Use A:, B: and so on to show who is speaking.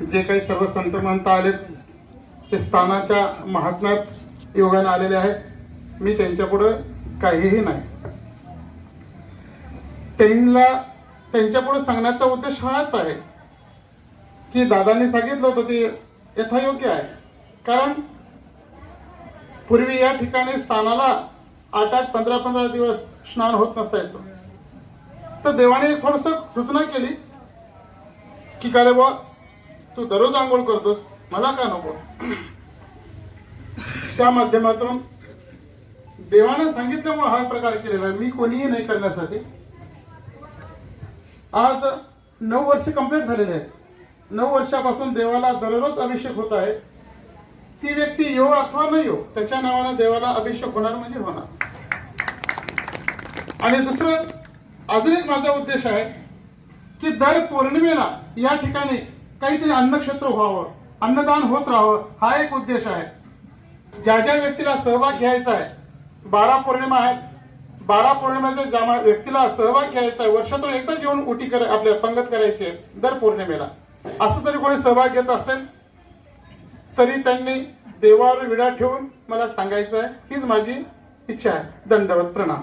A: जे काही सर्व संत महंत आलेत ते स्थानाच्या महात्म्यात योगाने आलेले आहेत. मी त्यांच्यापुढे काहीही नाही. त्यांना त्यांच्यापुढे सांगण्याचा उद्देश हाच आहे की दादांनी सांगितलं होतं ते यथायोग्य आहे. कारण पूर्वी या ठिकाणी स्थानाला आठ आठ पंधरा पंधरा दिवस स्नान होत नसायचं. तर देवाने थोडस सूचना केली की का रे बा तू दररोज आंघोळ करतोस? मला का नको? त्या माध्यमातून देवानं सांगितल्यामुळे हा प्रकार केलेला आहे. मी कोणीही नाही करण्यासाठी. आज नऊ वर्ष कंप्लीट झालेले आहेत. नऊ वर्षापासून देवाला दररोज अभिषेक होत आहे. ती व्यक्ती येऊ अथवा न येऊ त्याच्या नावाने देवाला अभिषेक होणार म्हणजे होणार. आणि दुसरं अजून एक माझा उद्देश आहे की दर पौर्णिमेला या ठिकाणी काहीतरी अन्नक्षेत्र व्हावं अन्नदान होत राहावं हा एक उद्देश आहे. ज्या ज्या व्यक्तीला सहभाग घ्यायचा आहे बारा पौर्णिमा आहेत बारा पौर्णिमेच्या ज्या व्यक्तीला सहभाग घ्यायचा आहे वर्षातून एकदाच येऊन उटी कर आपल्या पंगत करायची आहे दर पौर्णिमेला. असं जरी कोणी सहभाग घेत असेल तरी त्यांनी देवावर विडा ठेवून मला सांगायचं आहे हीच माझी इच्छा आहे. दंडवत प्रणाम.